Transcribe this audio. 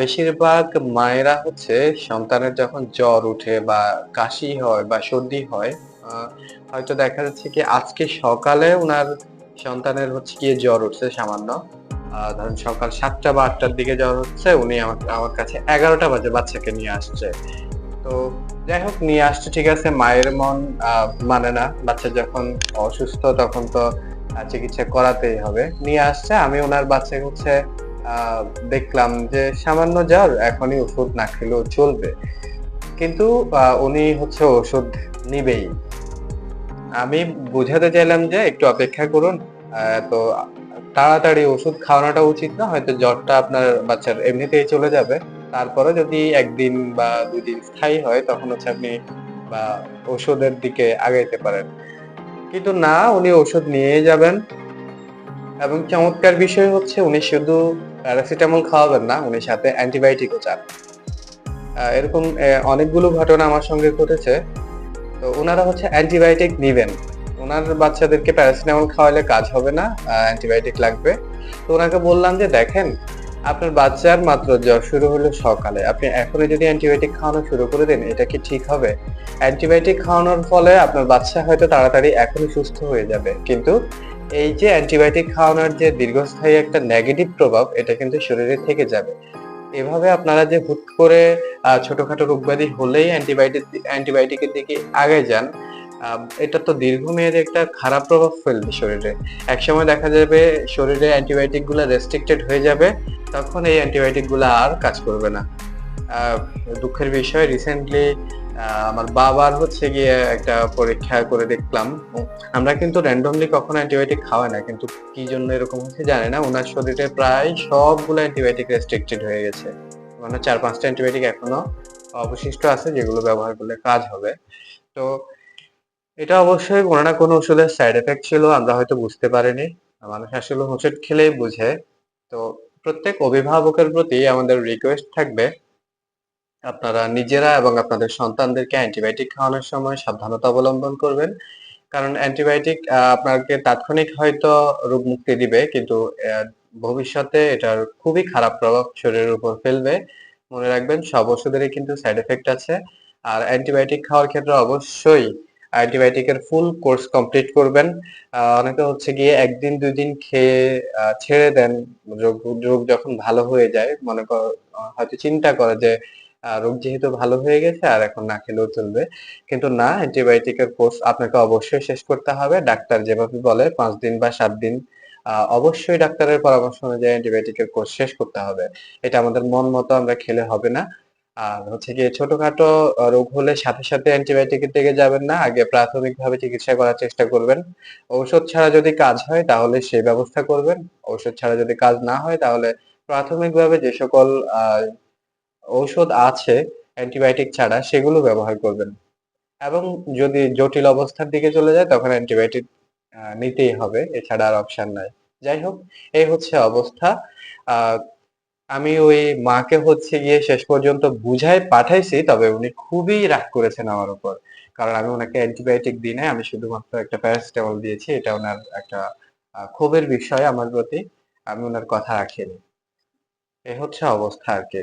বেশিরভাগ মায়েরা হচ্ছে সন্তানের যখন জ্বর উঠে বা কাশি হয় বা সর্দি হয় হয়তো দেখা যাচ্ছে কি আজকে সকালে ওনার সন্তানের হচ্ছে গিয়ে জ্বর উঠছে সামান্য। ধরেন সকাল সাতটা বা আটটার দিকে জ্বর হচ্ছে, উনি আমার কাছে এগারোটা বাজে বাচ্চাকে নিয়ে আসছে। তো যাই হোক, নিয়ে আসছে ঠিক আছে, মায়ের মন মানে না, বাচ্চা যখন অসুস্থ তখন তো চিকিৎসা করাতেই হবে। নিয়ে আসছে, আমি ওনার বাচ্চাকে হচ্ছে দেখলাম যে সামান্য জ্বর এখনই ওষুধ না খেলেও চলবে। কিন্তু উনি হচ্ছে ওষুধ নিবেই। আমি বোঝাতে চাইলাম যে একটু অপেক্ষা করুন তো তাড়াতাড়ি ওষুধ খাওয়ানোটা উচিত না, হয়তো জ্বরটা আপনার বাচ্চার এমনিতেই চলে যাবে। তারপরে যদি একদিন বা দুই দিন স্থায়ী হয়, তখন হচ্ছে আপনি, বা ওষুধের দিকে আগাইতে পারেন। কিন্তু না, উনি ওষুধ নিয়ে যাবেন। এবং চমৎকার বিষয় হচ্ছে উনি শুধু প্যারাসিটামল খাওয়াবেন না, উনি সাথে অ্যান্টিবায়োটিকও চান। এরকম অনেকগুলো ঘটনা আমার সঙ্গে ঘটেছে। তো ওনারা হচ্ছে অ্যান্টিবায়োটিক নিবেন। ওনার বাচ্চাদেরকে প্যারাসিটামল খাওয়ালে কাজ হবে না অ্যান্টিবায়োটিক লাগবে। তো ওনাকে বললাম যে, দেখেন, আপনার বাচ্চার মাত্র জ্বর শুরু হলো সকালে। আপনি এখনই যদি অ্যান্টিবায়োটিক খাওয়ানো শুরু করে দেন, এটা কি ঠিক হবে? অ্যান্টিবায়োটিক খাওয়ানোর ফলে আপনার বাচ্চা হয়তো তাড়াতাড়ি এখনই সুস্থ হয়ে যাবে। কিন্তু এই যে অ্যান্টিবায়োটিক খাওয়ানোর যে দীর্ঘস্থায়ী একটা নেগেটিভ প্রভাব, এটা কিন্তু শরীরে থেকে যাবে। এভাবে আপনারা যে হুট করে ছোটখাটো রোগব্যাধি হলেই অ্যান্টিবায়োটিক, অ্যান্টিবায়োটিকের দিকে আগে যান এটা তো দীর্ঘমেয়াদী একটা খারাপ প্রভাব ফেলবে শরীরে। একসময় দেখা যাবে শরীরে অ্যান্টিবায়োটিকগুলো রেস্ট্রিক্টেড হয়ে যাবে, তখন এই অ্যান্টিবায়োটিকগুলো আর কাজ করবে না। দুঃখের বিষয় রিসেন্টলি আমার বাবার হচ্ছে গিয়ে একটা পরীক্ষা করে দেখলাম। আমরা কিন্তু র্যান্ডমলি কখনো অ্যান্টিবায়োটিক খাওয়াই না, কিন্তু কি জন্য এরকম হচ্ছে জানি না। ওনার শরীরে প্রায় সবগুলো অ্যান্টিবায়োটিক রেস্ট্রিক্টেড হয়ে গেছে। মানে চার, পাঁচটা অ্যান্টিবায়োটিক এখনও অবশিষ্ট আছে যেগুলো ব্যবহার করলে কাজ হবে। তো এটা অবশ্যই কোনো না কোনো ওষুধের সাইড এফেক্ট ছিল, আমরা হয়তো বুঝতে পারিনি। মানুষ আসলে ওষুধ খেলেই বুঝে। তো প্রত্যেক অভিভাবকের প্রতি আমাদের রিকোয়েস্ট থাকবে আপনারা নিজেরা এবং আপনাদের সন্তানদেরকে অ্যান্টিবায়োটিক খাওয়ানোর সময় সাবধানতা অবলম্বন করবেন। কারণ অ্যান্টিবায়োটিক আপনাকে তাৎক্ষণিক হয়তো রোগ মুক্তি দিবে, কিন্তু ভবিষ্যতে এটার খুবই খারাপ প্রভাব শরীরের উপর ফেলবে। মনে রাখবেন, সব ওষুধেরই কিন্তু সাইড এফেক্ট আছে। আর অ্যান্টিবায়োটিক খাওয়ার ক্ষেত্রে অবশ্যই অ্যান্টিবায়োটিকের ফুল কোর্স কমপ্লিট করবেন। অনেকে হচ্ছে গিয়ে একদিন দুই দিন খেয়ে ছেড়ে দেন রোগ যখন ভালো হয়ে যায়, মনে কর, হয়তো চিন্তা করে যে রোগ যেহেতু ভালো হয়ে গেছে আর এখন না খেলেও চলবে। কিন্তু না, অ্যান্টিবায়োটিকের কোর্স আপনাকে অবশ্যই শেষ করতে হবে। ডাক্তার যেভাবে বলে, পাঁচ দিন বা সাত দিন অবশ্যই ডাক্তারের পরামর্শ অনুযায়ী অ্যান্টিবায়োটিকের কোর্স শেষ করতে হবে। এটা আমাদের মন মতো আমরা খেলে হবে না। আর হচ্ছে গিয়ে ছোটখাটো রোগ হলে সাথে সাথে অ্যান্টিবায়োটিকের দিকে যাবেন না। আগে প্রাথমিকভাবে চিকিৎসা করার চেষ্টা করবেন। ঔষধ ছাড়া যদি কাজ হয়, তাহলে সেই ব্যবস্থা করবেন। ঔষধ ছাড়া যদি কাজ না হয়, তাহলে প্রাথমিকভাবে যে সকল ঔষধ আছে, অ্যান্টিবায়োটিক ছাড়া, সেগুলো ব্যবহার করবেন। এবং যদি জটিল অবস্থার দিকে চলে যায়, তখন অ্যান্টিবায়োটিক নিতেই হবে, এছাড়া আর অপশন নাই। যাই হোক, এই হচ্ছে অবস্থা। আমি ওই মাকে হচ্ছে গিয়ে শেষ পর্যন্ত বুঝাই পাঠাইছি, তবে উনি খুবই রাগ করেছেন আমার উপর। কারণ আমি ওনাকে অ্যান্টিবায়োটিক দিই নাই, আমি শুধুমাত্র একটা প্যারাসিটামল দিয়েছি, এটা ওনার একটা ক্ষোভের বিষয় আমার প্রতি, আমি ওনার কথা রাখিনি। এ হচ্ছে অবস্থা আর কি।